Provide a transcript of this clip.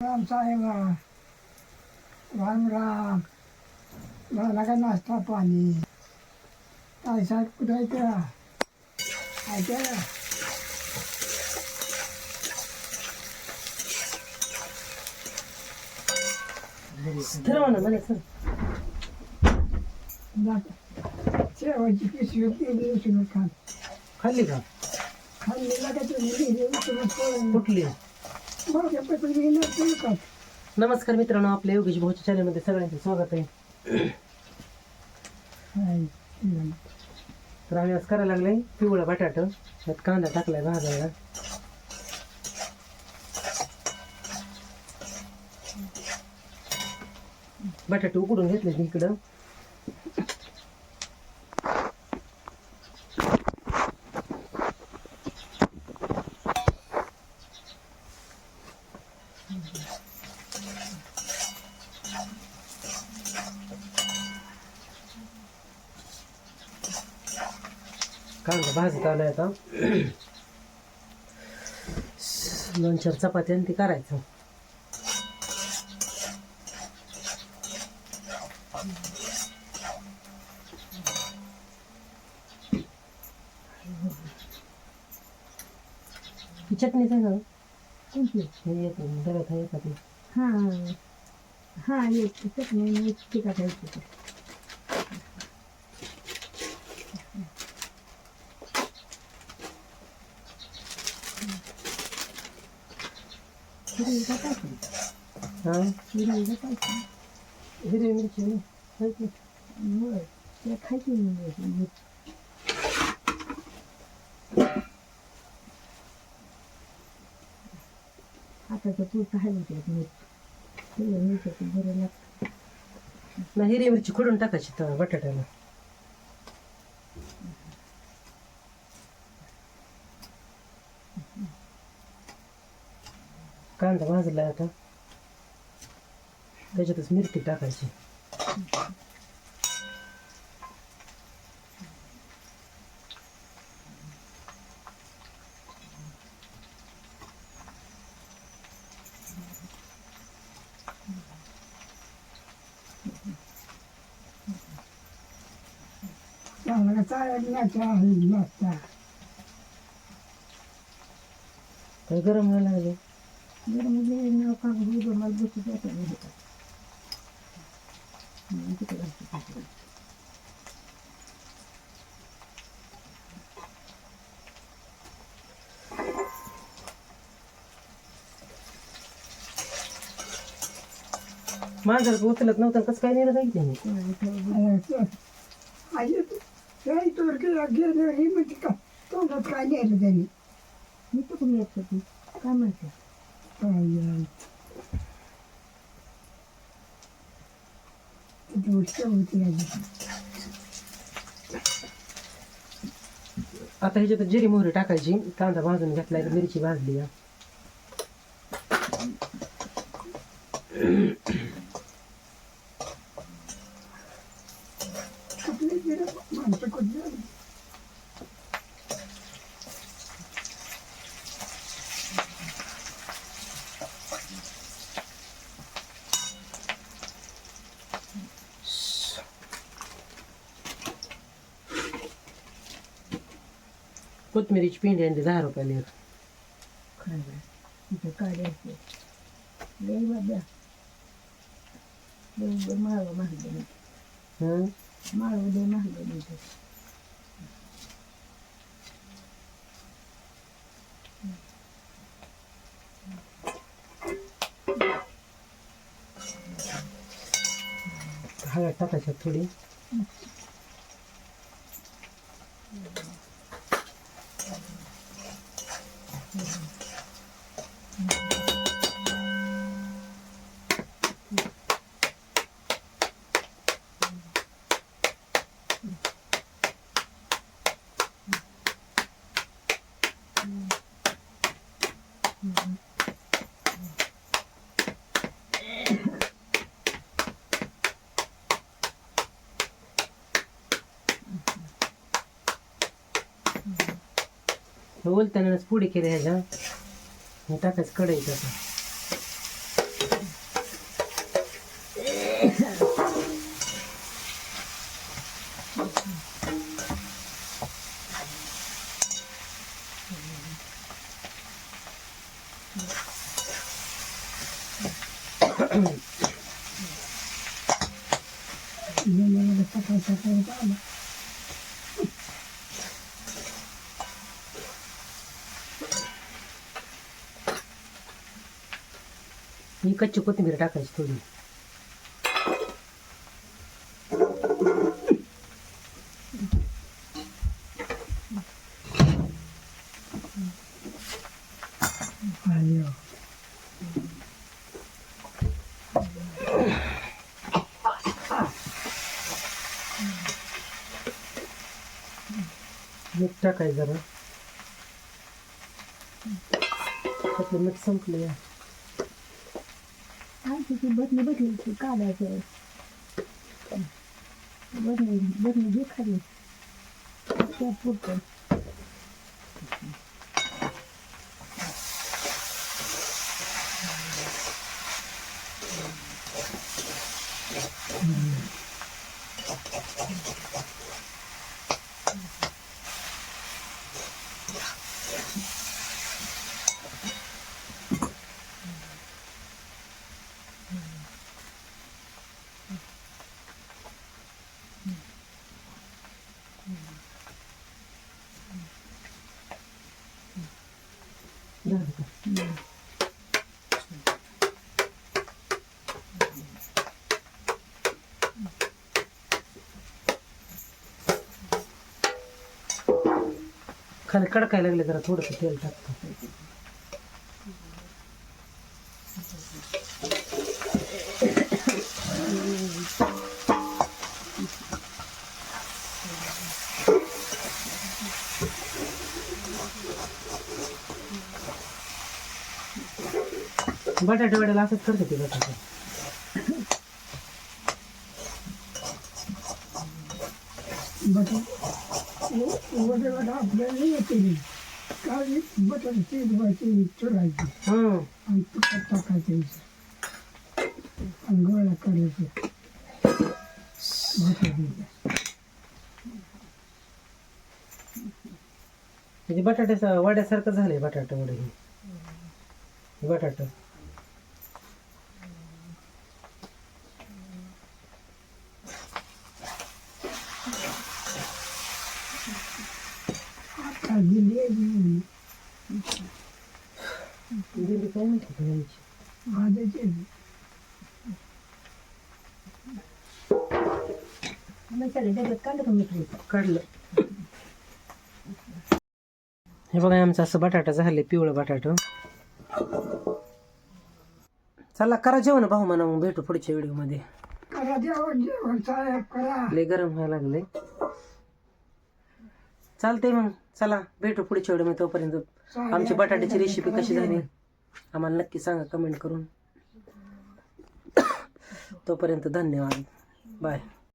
राम साहेब राम राम झाला का नाश्ता पाणी काय साहेब कुठं आहे त्या आहे त्या ठरवा ना मला सर शेवाची पिशवी केली उचलून खान खाल्ली का खाल्ली का ते मुली उचलून पोळं. कुठली नमस्कार मित्रांनो आपल्या योगेश भाऊच्या चॅनलमध्ये सगळ्यांचं स्वागत आहे. तर आम्ही आज करायला लागले पिवळा बटाट. त्यात कांदा टाकलाय भाजायला. बटाटे उकडून घेतले इकडं. कांदा भाजत आलाय आता. दोन चार चपाती आणि ते करायचं. ही चटणीच आहे कोणती? हे येतं डब्यात आहे का ते हां हां एक चटणी एक तिखट आहे तिखट. हिरवी हा हिरवी का हिरवी मिरची नाही. की? खायची नाही मी. हाताचं पूर्ण आहे म्हणते मीठ सगळं मिठाचं बरं लागतं ना हिरवी मिरची खोडून टाकायची तर बटाट्याला कांदा भाजला आता. त्याच्यातच मिरची टाकायची. चांगला चालण्याचा लागता काय गरम व्हायला लागले? जर म्हणजे नाव का गुरु मला बसू जाता नाही होता तिकडे घालते तिकडे. माझं उचलत नव्हतं कसं काय नाही जायचं नाही आणि तो- आई तू- आई तुला गेला गेलं हे म्हणते का तोंडात होती आधी आता ह्याच्यात जिरी मोहरी टाकायची कांदा भाजून घेतलाय मिरची भाजली कोथमिरीची पिंडी आणि दहा रुपयाला एक खायला तिथं काढायचं लय बाबा लय माळव महाग नाही हं? माळव लय महाग नाही ते. हळद टाकायची थोडी बोलतानाच पुढे केले ह्याच्या मी टाकायच कढई तसं Yeah, yeah, yeah, yeah, yeah, yeah, yeah, yeah, yeah, ही कच्ची कोथिंबीर टाकायची थोडी. मीठ टाकायचं जरा. त्यातलं मीठ संपलं आमची ती बटणी बसली ती काढायचं बटणी बटणी घे खाली. त्या पुरतं झालं का? खाली कडकायला लागले जरा थोडंसं तेल टाकतो. बटाटे वड्याला असंच करते ते बटाटे वगैरे आपल्याला येते काय बटन ती धुवायची चुरायची हं आणि तुपात टाकायचं इथं. आणि गोळा करायचे. म्हणजे बटाट्याचं वड्यासारखं झालंय बटाटा वडे हे बटाटा आता दिली आहे म्हणून. भाजायचे काढलं काढलं हे बघा आमचं असं बटाटा झाले पिवळं बटाटा. चला करा जेवण भाऊ म्हणा मग भेटू पुढच्या व्हिडिओमध्ये. करा जेवण जेवण साहेब करा. लय गरम व्हायला लागले चालतंय मग चला भेटू पुढच्या व्हिडिओमध्ये तोपर्यंत. आमची बटाट्याची रेसिपी कशी झाली. आम्हाला नक्की सांगा कमेंट करून. तोपर्यंत धन्यवाद. बाय